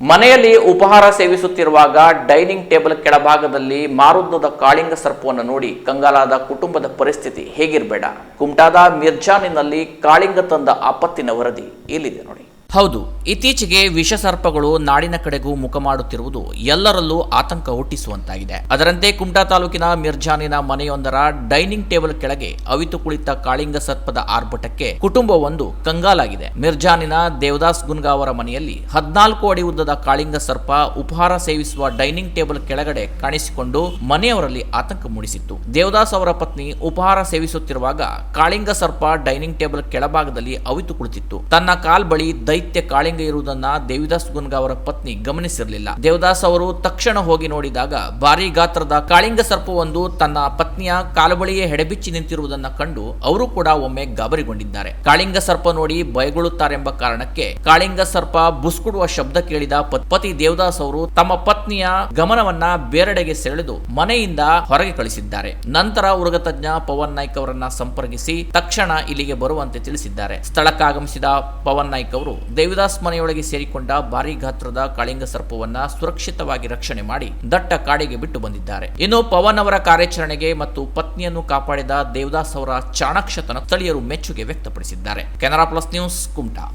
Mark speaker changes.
Speaker 1: ಮನೆಯಲ್ಲಿ ಉಪಹಾರ ಸೇವಿಸುತ್ತಿರುವಾಗ dining table ಕೆಳಭಾಗದಲ್ಲಿ ಮಾರುದ್ನದ ಕಾಳಿಂಗ ಸರ್ಪವನ್ನು ನೋಡಿ ಕಂಗಾಲಾದ ಕುಟುಂಬದ ಪರಿಸ್ಥಿತಿ ಹೇಗಿರಬೇಡ. ಕುಮಟಾದ ಮಿರ್ಜಾನಿನಲ್ಲಿ ಕಾಳಿಂಗ ತಂದ ಆಪತ್ತಿನ ವರದಿ ಇಲ್ಲಿದೆ ನೋಡಿ. ಹೌದು, ಇತ್ತೀಚೆಗೆ ವಿಷಸರ್ಪಗಳು ನಾಡಿನ ಕಡೆಗೂ ಮುಖ ಮಾಡುತ್ತಿರುವುದು ಎಲ್ಲರಲ್ಲೂ ಆತಂಕ ಹುಟ್ಟಿಸುವಂತಾಗಿದೆ. ಅದರಂತೆ ಕುಮಟಾ ತಾಲೂಕಿನ ಮಿರ್ಜಾನಿನ ಮನೆಯೊಂದರ ಡೈನಿಂಗ್ ಟೇಬಲ್ ಕೆಳಗೆ ಅವಿತು ಕುಳಿತ ಕಾಳಿಂಗ ಸರ್ಪದ ಆರ್ಭಟಕ್ಕೆ ಕುಟುಂಬವೊಂದು ಕಂಗಾಲಾಗಿದೆ. ಮಿರ್ಜಾನಿನ ದೇವದಾಸ್ ಗುನ್ಗಾ ಅವರ ಮನೆಯಲ್ಲಿ ಹದಿನಾಲ್ಕು ಅಡಿ ಉದ್ದದ ಕಾಳಿಂಗ ಸರ್ಪ ಉಪಹಾರ ಸೇವಿಸುವ ಡೈನಿಂಗ್ ಟೇಬಲ್ ಕೆಳಗಡೆ ಕಾಣಿಸಿಕೊಂಡು ಮನೆಯವರಲ್ಲಿ ಆತಂಕ ಮೂಡಿಸಿತ್ತು. ದೇವದಾಸ್ ಅವರ ಪತ್ನಿ ಉಪಹಾರ ಸೇವಿಸುತ್ತಿರುವಾಗ ಕಾಳಿಂಗ ಸರ್ಪ ಡೈನಿಂಗ್ ಟೇಬಲ್ ಕೆಳಭಾಗದಲ್ಲಿ ಅವಿತು ಕುಳಿತಿತ್ತು. ತನ್ನ ಕಾಲ್ ಬಳಿ ದೈತ್ಯ ಕಾಳಿಂಗ ಇರುವುದನ್ನ ದೇವಿದಾಸ್ ಗುನ್ಗ ಅವರ ಪತ್ನಿ ಗಮನಿಸಿರಲಿಲ್ಲ. ದೇವದಾಸ್ ಅವರು ತಕ್ಷಣ ಹೋಗಿ ನೋಡಿದಾಗ ಭಾರಿ ಗಾತ್ರದ ಕಾಳಿಂಗ ಸರ್ಪವೊಂದು ತನ್ನ ಪತ್ನಿಯ ಕಾಲು ಬಳಿಯೇ ಹೆಡೆಬಿಚ್ಚಿ ನಿಂತಿರುವುದನ್ನ ಕಂಡು ಅವರು ಕೂಡ ಒಮ್ಮೆ ಗಾಬರಿಗೊಂಡಿದ್ದಾರೆ. ಕಾಳಿಂಗ ಸರ್ಪ ನೋಡಿ ಭಯಗೊಳ್ಳುತ್ತಾರೆಂಬ ಕಾರಣಕ್ಕೆ ಕಾಳಿಂಗ ಸರ್ಪ ಬುಸ್ಕುಡುವ ಶಬ್ದ ಕೇಳಿದ ಪತಿ ದೇವದಾಸ್ ಅವರು ತಮ್ಮ ಪತ್ನಿಯ ಗಮನವನ್ನ ಬೇರೆಡೆಗೆ ಸೆಳೆದು ಮನೆಯಿಂದ ಹೊರಗೆ ಕಳಿಸಿದ್ದಾರೆ. ನಂತರ ಉರುಗ ತಜ್ಞ ಪವನ್ ನಾಯ್ಕ್ ಅವರನ್ನ ಸಂಪರ್ಕಿಸಿ ತಕ್ಷಣ ಇಲ್ಲಿಗೆ ಬರುವಂತೆ ತಿಳಿಸಿದ್ದಾರೆ. ಸ್ಥಳಕ್ಕಾಗಮಿಸಿದ ಪವನ್ ನಾಯ್ಕ್ ಅವರು ದೇವಿದಾಸ್ ಮನೆಯೊಳಗೆ ಸೇರಿಕೊಂಡ ಭಾರಿ ಗಾತ್ರದ ಕಾಳಿಂಗ ಸರ್ಪವನ್ನ ಸುರಕ್ಷಿತವಾಗಿ ರಕ್ಷಣೆ ಮಾಡಿ ದಟ್ಟ ಕಾಡಿಗೆ ಬಿಟ್ಟು ಬಂದಿದ್ದಾರೆ. ಇನ್ನು ಪವನ್ ಅವರ ಕಾರ್ಯಾಚರಣೆಗೆ ಮತ್ತು ಪತ್ನಿಯನ್ನು ಕಾಪಾಡಿದ ದೇವದಾಸ್ ಅವರ ಚಾಣಕ್ಷತನ ಸ್ಥಳೀಯರು ಮೆಚ್ಚುಗೆ ವ್ಯಕ್ತಪಡಿಸಿದ್ದಾರೆ. Canara plus news, Kumta.